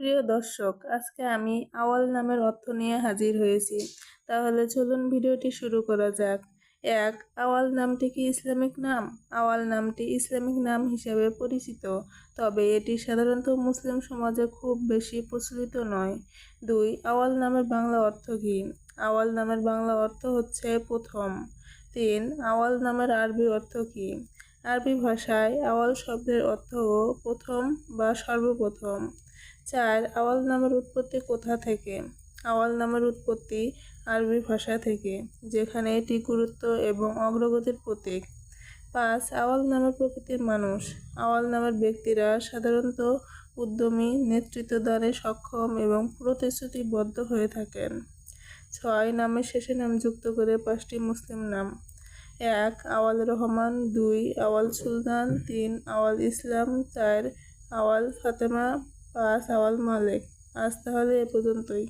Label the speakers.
Speaker 1: প্রিয় দর্শক, আজকে আমি আওয়াল নামের অর্থ নিয়ে হাজির হয়েছি। তাহলে চলুন ভিডিওটি শুরু করা যাক। এক, আওয়াল নামটি কি ইসলামিক নাম? আওয়াল নামটি ইসলামিক নাম হিসেবে পরিচিত, তবে এটি সাধারণত মুসলিম সমাজে খুব বেশি প্রচলিত নয়। দুই, আওয়াল নামের বাংলা অর্থ কী? আওয়াল নামের বাংলা অর্থ হচ্ছে প্রথম। তিন, আওয়াল নামের আরবি অর্থ কী? আরবি ভাষায় আওয়াল শব্দের অর্থ প্রথম বা সর্বপ্রথম। চার, আওয়াল নামের উৎপত্তি কোথা থেকে? আওয়াল নামের উৎপত্তি আরবি ভাষা থেকে, যেখানে এটি গুরুত্ব এবং অগ্রগতির প্রতীক। পাঁচ, আওয়াল নামের প্রকৃতির মানুষ। আওয়াল নামের ব্যক্তিরা সাধারণত উদ্যমী, নেতৃত্বদানে সক্ষম এবং প্রতিশ্রুতিবদ্ধ হয়ে থাকেন। ছয়, নামের শেষে নাম যুক্ত করে পাঁচটি মুসলিম নাম। এক, আওয়াল রহমান। দুই, আওয়াল সুলতান। তিন, আওয়াল ইসলাম। চার, আওয়াল ফাতেমা। আওয়াল মালিক আজ তাহলে এ পর্যন্তই।